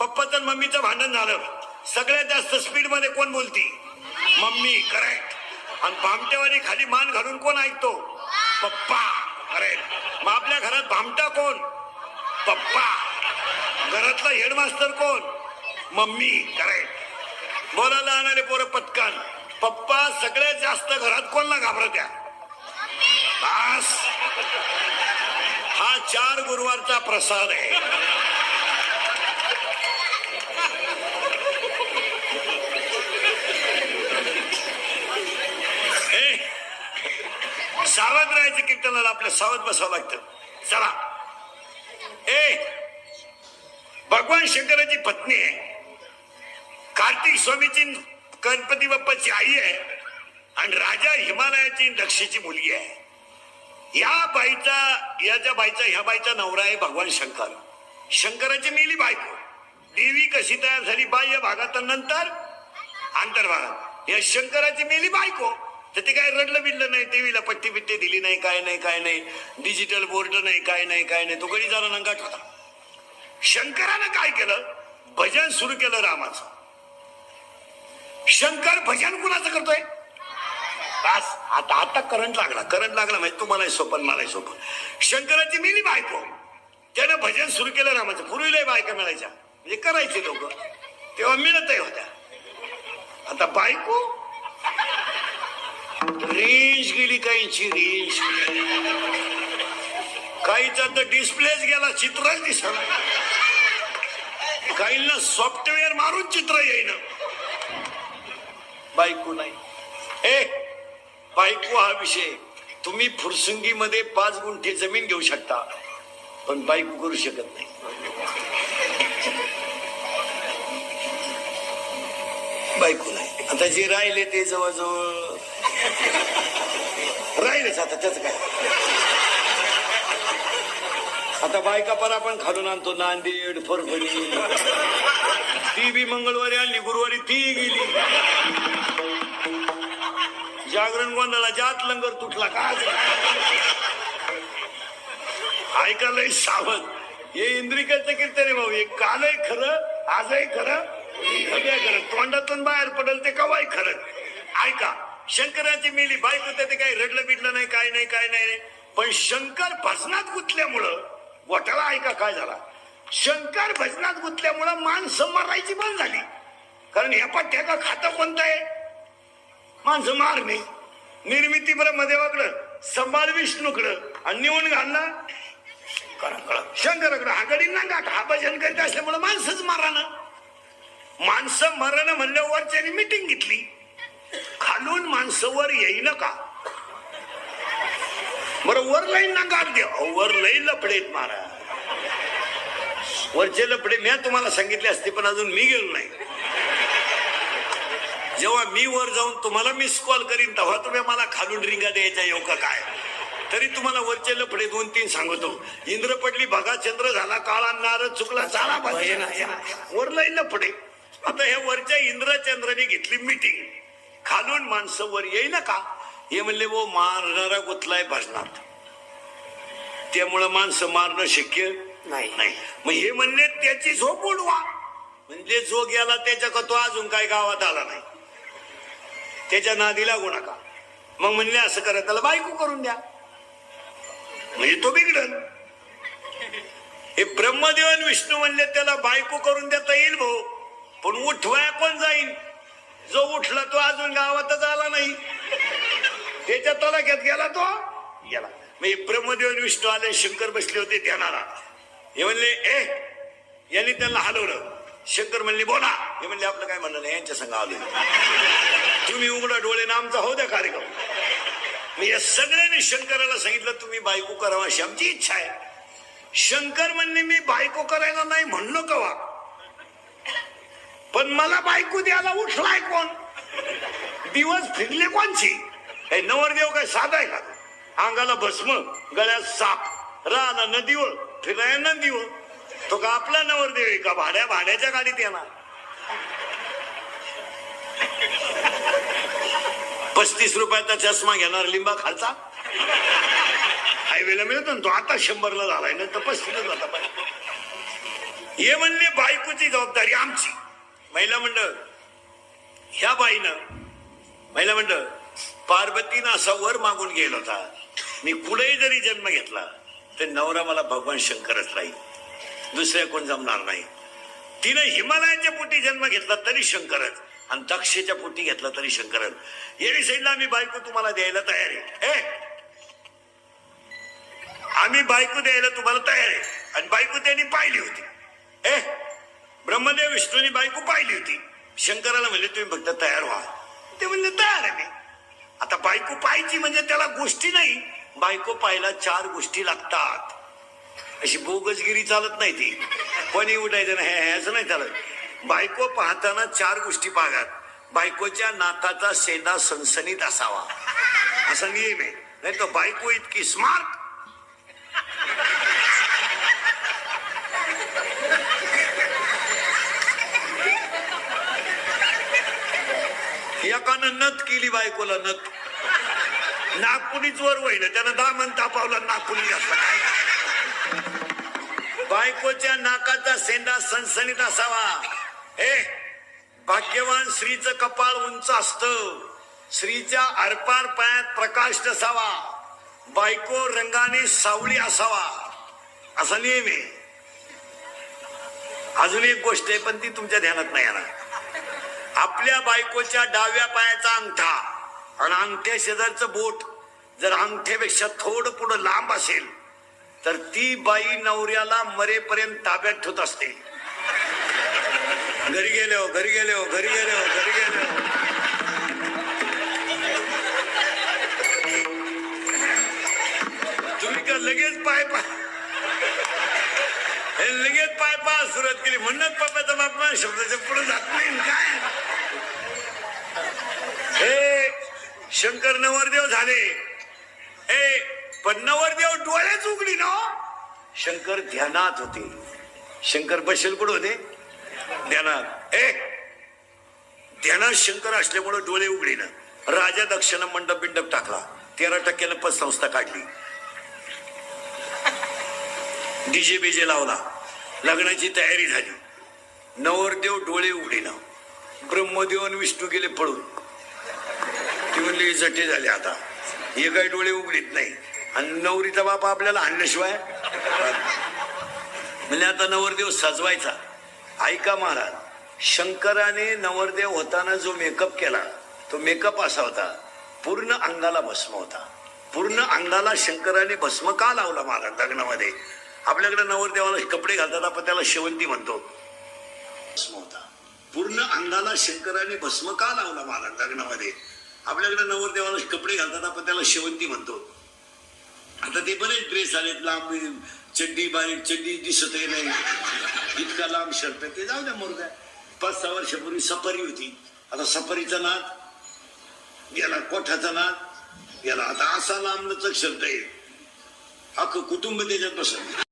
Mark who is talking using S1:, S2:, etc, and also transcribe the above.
S1: पप्पाचं आणि मम्मीचं भांडण झालं. सगळ्यात जास्त स्पीडमध्ये कोण बोलती? मम्मी करेक्ट आणि भामट्यावानी खाली मान घालून कोण ऐकतो? पप्पा करेक्ट मग आपल्या घरात भामटा कोण? पप्पा. घरातला हेडमास्टर कोण? मम्मी करेक्ट बोलायला आणणारे पोरं पटकन. पप्पा सगळ्यात जास्त घरात कोणला घाबरत्या? हा चार गुरुवारचा प्रसाद आहे. सावध कीर्तनाला आपल्या सावध बसावं लागतं. चला. ए भगवान शंकराची पत्नी आहे. कार्तिक स्वामीची गणपती बाप्पाची आई आहे. आणि राजा हिमालयाची दक्षेची मुलगी आहे. या बाईचा याच्या बाईचा ह्या बाईचा नवरा आहे भगवान शंकर. शंकराची मेली बायको. देवी कशी तयार झाली? बाह्य भागात नंतर आंतरभागात या शंकराची मेली बायको. तर ते काय रडलं बिडलं नाही टीव्हीला पट्टी बिट्टी दिली नाही काय नाही काय नाही. डिजिटल बोर्ड नाही काय नाही काय नाही. तो कधी जरा नंगाट होता. शंकरानं काय केलं? भजन सुरू केलं रामाचं. शंकर भजन कुणाचं करतोय? बस आता आता करंट लागला. करंट लागला म्हणजे तुम्हालाही सोपन मलाही सोपन. शंकराची मिली बायको. त्यानं भजन सुरू केलं रामाचं. पूर्वीलाही बायका मिळायच्या. म्हणजे करायचे लोक. तेव्हा मिळतही होत्या. आता बायको रेंज गेली काहींची रेंज. काहीचा तर डिस्प्लेच गेला चित्रच दिसला काहींना सॉफ्टवेअर मारून चित्र येईन. बायको नाही. ए बायको हा विषय. तुम्ही फुरसुंगीमध्ये पाच गुंठे जमीन घेऊ शकता पण बायको करू शकत नाही. बायको नाही. आता जे राहिले ते जवळजवळ राहिलेच आता त्याच काय? आता बायका पण आपण खालून आणतो नांदेड फरफडी ती बी मंगळवारी आणली गुरुवारी ती गेली. जागरण गोंधळा जात लंगर तुटला का? ऐकायला सावध. हे इंद्रिकाचं कीर्तन आहे भाऊ हे कालही खरं आजही खरं खरं. तोंडातून बाहेर पडेल ते कवाय खरं. ऐका शंकराची मिली बाईक तर ते काही रडलं बिडलं नाही काय नाही काय नाही पण शंकर भजनात गुंतल्यामुळं घोटाळा ऐका काय झाला? शंकर भजनात गुंतल्यामुळं माणसं मारायची बंद झाली. कारण ह्या पट्ट्याचं खातं कोणतं आहे? माणसं मारणे निर्मिती ब्रह्मदेवाकडं संभाळ विष्णूकडं. आणि निवून घालणं? शंकराकडं हा गडी ना गाठ हा भजन करीत असल्यामुळे माणसंच मारानं. माणसं मरण म्हणल्यावर त्यांनी मिटिंग घेतली. खालून माणसं वर येईन का बरं वर लाईन ना गाठ वर लई लपडेत मारा वरचे लपडे मी तुम्हाला सांगितले असते पण अजून मी गेलो नाही. जेव्हा मी वर जाऊन तुम्हाला मिस कॉल करीन तेव्हा तुम्ही मला खालून रिंगा द्यायच्या येऊ का काय? तरी तुम्हाला वरचे लफडे दोन तीन सांगतो. इंद्र पडली बघा चंद्र झाला काळा नारद चुकला झाला भजन वरला लफडे. आता ह्या वरच्या इंद्र चंद्राने घेतली मिटिंग खालून माणसं वर येई ना का? हे म्हणले वो मारणारा गुतलाय भजनात त्यामुळं माणसं मारणं शक्य
S2: नाही.
S1: नाही. मग हे म्हणले त्याची झोप उडवा. म्हणजे जो गेला त्याच्या का तो अजून काय गावात आला नाही? त्याच्या नादी लागू नका. मग म्हणले असं करा त्याला बायको करून द्या. म्हणजे तो बिघडल हे ब्रह्मदेव आणि विष्णू म्हणले त्याला बायको करून देता येईल भाऊ पण उठवाया कोण जाईल जो उठला तो अजून गावातच आला नाही. त्याच्या तलाक्यात गेला तो? गेला. म्हणजे ब्रह्मदेव विष्णू आले शंकर बसले होते ध्यानाला. हे म्हणले ए यांनी त्यांना हलवलं. शंकर म्हणले बोला. हे म्हणले आपलं काय म्हणणं नाही यांच्या संघ आलो. तुम्ही उघडा डोळे ना आमचा हो द्या कार्यक्रम. मी या सगळ्यांनी शंकराला सांगितलं तुम्ही बायको करावा अशी आमची इच्छा आहे. शंकर म्हणले मी बायको करायला नाही म्हणलो कवा? पण मला बायको द्यायला उठलाय कोण? दिवस फिरले कोणची? हे नवरदेव काय साधा आहे का? अंगाला भस्म गळ्यात साप राहणार नदीवर फिराय नदीवर. तो का आपला नवरदेव आहे का? भाड्या भाड्याच्या गाडीत येणार. पस्तीस रुपयाचा चष्मा घेणार लिंबा खालचा? हायवेला मिळतो ना तो? आता शंभरला झालाय ना तर पस्तीसच होता पाहिजे हे म्हणले बायकोची जबाबदारी आमची. महिला मंडळ ह्या बाईनं महिला मंडळ पार्वतीनं असा वर मागून गेला होता. मी कुठेही जरी जन्म घेतला तर नवरा मला भगवान शंकरच राहील. दुसऱ्या कोण जमणार नाही. तिनं हिमालयाच्या पोटी जन्म घेतला तरी शंकरच आणि दक्षेच्या पोटी घेतला तरी शंकरच. येरी साईडला आम्ही बायको तुम्हाला द्यायला तयार आहे. हे! आम्ही बायको द्यायला तुम्हाला तयार आहे. आणि बायको त्यांनी पाहिली होती. ए ब्रह्मदेव विष्णूनी बायको पाहिली होती. शंकराला म्हणले तुम्ही फक्त तयार व्हा. ते म्हणले तयार आहे मी. आता बायको पाहायची म्हणजे त्याला गोष्टी नाही. बायको पाहायला चार गोष्टी लागतात. अशी बोगसगिरी चालत नाही ती. कोणी उठायचं नाही हे- ह्याचं नाही चालत. बायको पाहताना चार गोष्टी पाहतात. बायकोच्या नाकाचा सेंदा सनसनीत असावा. असा नियम आहे. नाही तर बायको इतकी स्मार्ट एकानं नत केली बायकोला नत नागपुनीच वर वहिलं त्यानं दामन तापावला नागपुनी बायकोच्या नाकाचा सेंडा सणसणीत असावा. हे भाग्यवान स्त्रीच कपाळ उंच असत. स्त्रीच्या अर्पार पायात प्रकाश नसावा. बायको रंगाने सावळी असावा. असा नियम आहे अजून एक गोष्ट आहे पण ती तुमच्या ध्यानात नाही येणार. आपल्या बायकोच्या डाव्या पायाचा अंगठा आणि अंगठ्या शेजारचं बोट जर अंगठ्यापेक्षा थोडं पुढं लांब असेल तर ती बाई नवऱ्याला मरेपर्यंत ताब्यात ठेवत असते. घरी गेले हो घरी गेले हो घरी गेले हो घरी गेले हो. तुम्ही का लगेच पाय पाय हे लगेच पाय पा सुरुवात केली. म्हणत पप्पाचा बाप शब्दाच्या पुढे जात नाही. काय? हे शंकर नवरदेव झाले. ए पण नवरदेव डोळ्याच उघडी ना. शंकर ध्यानात होते. शंकर बसेल कुठं होते? ध्यानात. ए ध्यानात शंकर असल्यामुळे डोळे उघडी ना. राजा दक्षिण मंडप बिंडप टाकला. तेरा टक्क्यानं पतसंस्था काढली. डीजे बीजे लावला. लग्नाची तयारी झाली. नवरदेव डोळे उघडीना. ब्रह्मदेव आणि विष्णू गेले पळून. ती म्हणली जटे झाले आता. हे काही डोळे उघडीत नाही. आणि नवरीचा बाप आपल्याला आणल्याशिवाय म्हणजे आता नवरदेव सजवायचा. ऐका महाराज शंकराने नवरदेव होताना जो मेकअप केला तो मेकअप असा होता. पूर्ण अंगाला भस्म होता. पूर्ण अंगाला शंकराने भस्म का लावला महाराज लग्नामध्ये? आपल्याकडे नवरदेवाला कपडे घालतात आपण त्याला शेवंती म्हणतो. भस्म होता पूर्ण अंगाला शंकराने भस्म का लावला मला लग्नामध्ये? आपल्याकडे नवरदेवाला कपडे घालतात आपण त्याला शेवंती म्हणतो. आता ते बरेच ड्रेस आलेत लांब चड्डी बारीक चड्डी दिसत नाही. इतका लांब शर्ट ते जाऊ द्या मोरद्या पाच सहा वर्षापूर्वी सफारी होती. आता सफारीचा नाद याला कोठाचा नाद याला आता असा लांब शर्ट आहे. अख्खं कुटुंब त्याच्यात बसत